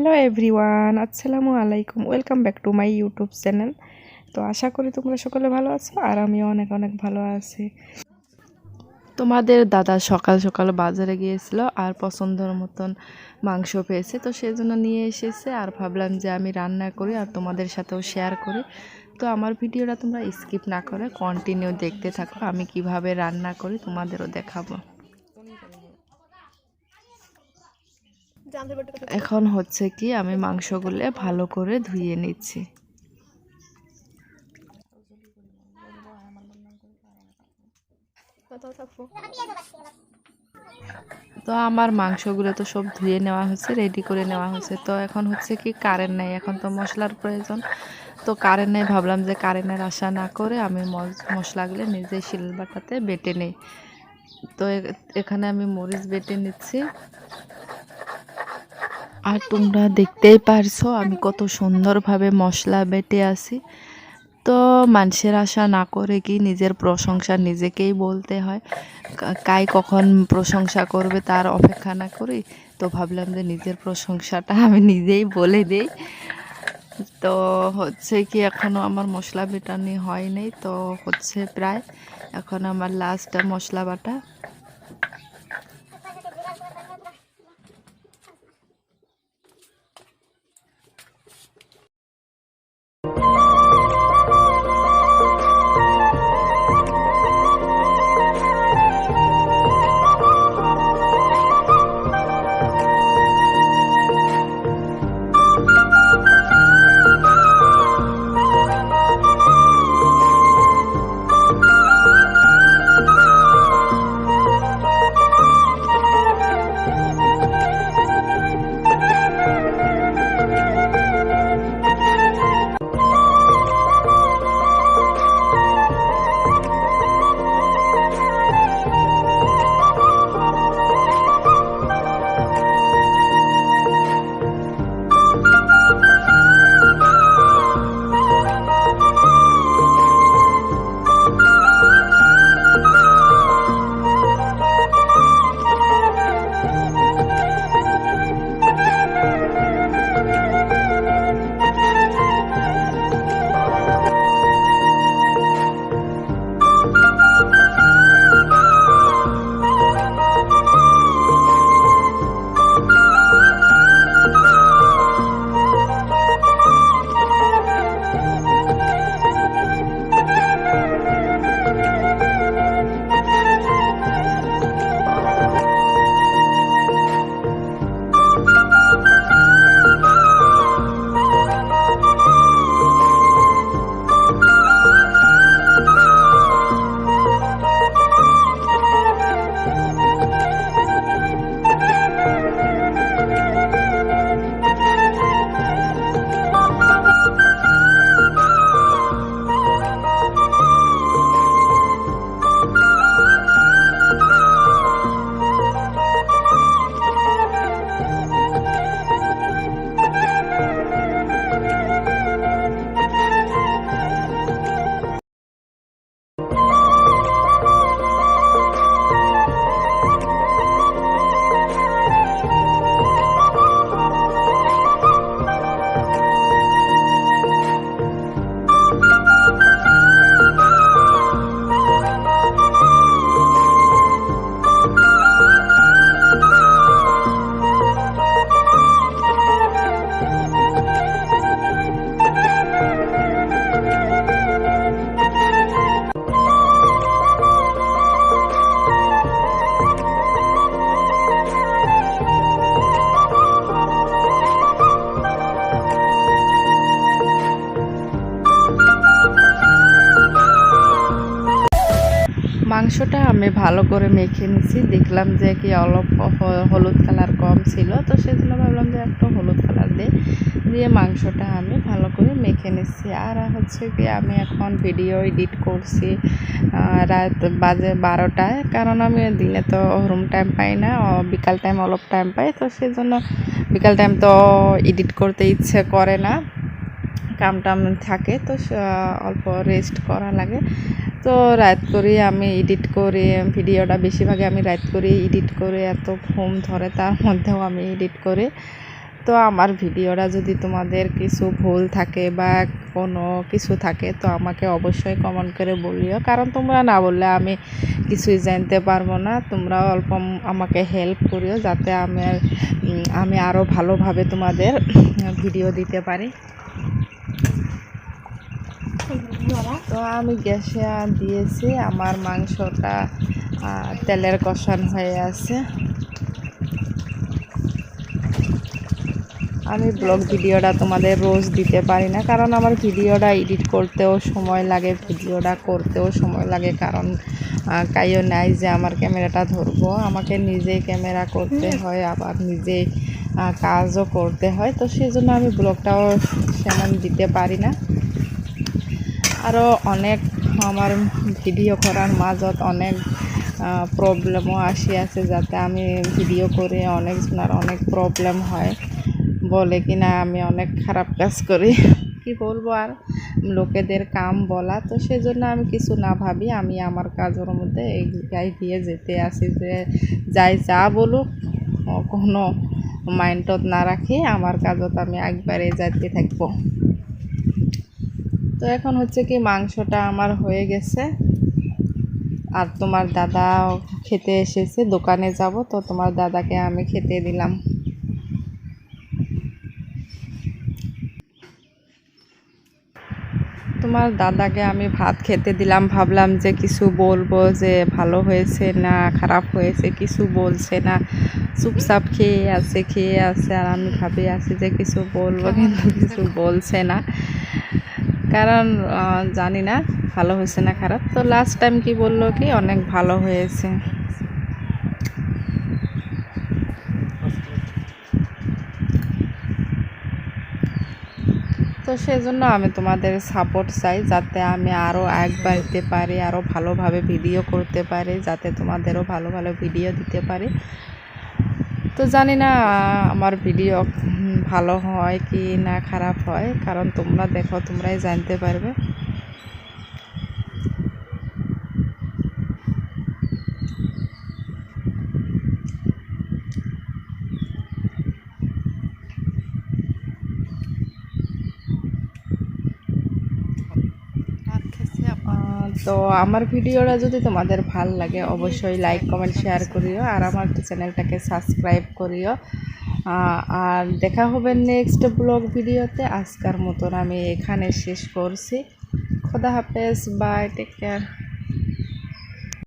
Hello everyone আসসালামু আলাইকুম welcome back to my YouTube channel তো আশা করি তোমরা সকলে ভালো আছো আর আমিও অনেক অনেক ভালো আছি। তোমাদের দাদা সকাল সকাল বাজারে গিয়েছিল আর পছন্দের মতন মাংস পেয়েছে, তো সেই জন্য নিয়ে এসেছে আর ভাবলাম যে আমি রান্না করি আর তোমাদের সাথেও শেয়ার করি। তো আমার ভিডিওটা তোমরা স্কিপ না করে কন্টিনিউ দেখতে থাকো, আমি কীভাবে রান্না করি তোমাদেরও দেখাবো। এখন হচ্ছে কি আমি মাংসগুলো ভালো করে ধুয়ে নিচ্ছি। তো আমার মাংসগুলো তো সব ধুয়ে নেওয়া হয়েছে রেডি করে নেওয়া হয়েছে। তো এখন হচ্ছে কি কারেন্ট নেই এখন তো মশলার প্রয়োজন। তো কারেন্ট নেই ভাবলাম যে কারেন্টের আশা না করে আমি মশলাগুলো নিজে শিলবাটাতে বেটে নেই। তো এখানে আমি মরিচ বেটে নিচ্ছি। আর তোমরা দেখতেই পারছ আমি কত সুন্দরভাবে মশলা বেটে আছি। তো মানুষের আশা না করে কি নিজের প্রশংসা নিজেকেই বলতে হয়। কাই কখন প্রশংসা করবে তার অপেক্ষা না করি। তো ভাবলাম যে নিজের প্রশংসাটা আমি নিজেই বলে দিই। তো হচ্ছে কি এখনও আমার মশলা বেটানি হয়নি, তো হচ্ছে প্রায়। এখন আমার লাস্ট মশলা বাটা। মাংসটা আমি ভালো করে মেখে নিছি। দেখলাম যে কি অল্প হলুদ কালার কম ছিল, তো সেজন্য ভাবলাম যে একটু হলুদ কালার দিয়ে দিয়ে মাংসটা আমি ভালো করে মেখে নিচ্ছি আর হচ্ছে কি, আমি এখন ভিডিও এডিট করছি রাত বাজে বারোটায়। কারণ আমি দিনে তো রুম টাইম পাই না বিকাল টাইম অল্প টাইম পাই, তো সেজন্য বিকাল টাইম তো এডিট করতে ইচ্ছে করে না। কাম টাম থাকে, তো অল্প রেস্ট করা লাগে। তো রাত করে আমি এডিট করে, ভিডিওটা বেশিরভাগে আমি রাত করে এডিট করে, এত ঘুম ধরে তার মধ্যেও আমি এডিট করে। তো আমার ভিডিওটা যদি তোমাদের কিছু ভুল থাকে বা কোনো কিছু থাকে, তো আমাকে অবশ্যই কমেন্ট করে বলিও। কারণ তোমরা না বললে আমি কিছুই জানতে পারব না তোমরা অল্প আমাকে হেল্প করিও, যাতে আমি আমি আরও ভালোভাবে তোমাদের ভিডিও দিতে পারি। তো আমি গ্যাসে দিয়েছি আমার মাংসটা তেলের কষান হয়ে আছে। আমি ব্লগ ভিডিওটা তোমাদের রোজ দিতে পারি না কারণ আমার ভিডিওটা এডিট করতেও সময় লাগে ভিডিওটা করতেও সময় লাগে কারণ কাইও নাই যে আমার ক্যামেরাটা ধরবো। আমাকে নিজেই ক্যামেরা করতে হয় আবার নিজেই কাজও করতে হয় তো সেই জন্য আমি ব্লগটাও সেমন দিতে পারি না। আরও অনেক আমার ভিডিও করার মাজত অনেক প্রবলেমও আসি আছে যাতে আমি ভিডিও করে অনেকজনের অনেক প্রবলেম হয়। বলে কি না আমি অনেক খারাপ কাজ করি। কি বলব আর? লোকেদের কাম বলা, তো সেজন্য আমি কিছু না ভাবি, আমি আমার কাজের মধ্যে এগিয়ে দিয়ে যেতে আসি যে, যাই যা বলুক, কোনো মাইন্ডত না রাখি, আমার কাজত আমি একবারে যাইতে থাকব। তো এখন হচ্ছে কি মাংসটা আমার হয়ে গেছে। আর তোমার দাদা খেতে এসেছে দোকানে যাব তো তোমার দাদাকে আমি খেতে দিলাম। তোমার দাদাকে আমি ভাত খেতে দিলাম ভাবলাম যে কিছু বলব যে ভালো হয়েছে না খারাপ হয়েছে কিছু বলছে না। চুপচাপ খেয়ে আছে খেয়ে আছে আর আমি ভাবি আছি যে কিছু বলব কিন্তু কিছু বলছে না। কারণ জানি না, ভালো হয়েছে না খারাপ। তো লাস্ট টাইম কি বলল কি, অনেক ভালো হয়েছে। তো সেজন্য আমি তোমাদের সাপোর্ট চাই, যাতে আমি আরও এক বাড়তে পারি আরও ভালোভাবে ভিডিও করতে পারি, যাতে তোমাদেরও ভালো ভালো ভিডিও দিতে পারি। তো জানি না, আমার ভিডিও ভালো হয় কি না খারাপ হয়, কারণ তোমরা দেখো, তোমরাই জানতে পারবে। তো আমার ভিডিওটা যদি তোমাদের ভালো লাগে, অবশ্যই লাইক কমেন্ট শেয়ার করিও আর আমার চ্যানেলটাকে সাবস্ক্রাইব করিও। আর দেখা হবে নেক্সট ব্লগ ভিডিওতে। আজকার মতন আমি এখানে শেষ করছি। খোদা হাফেজ বাই টেক কেয়ার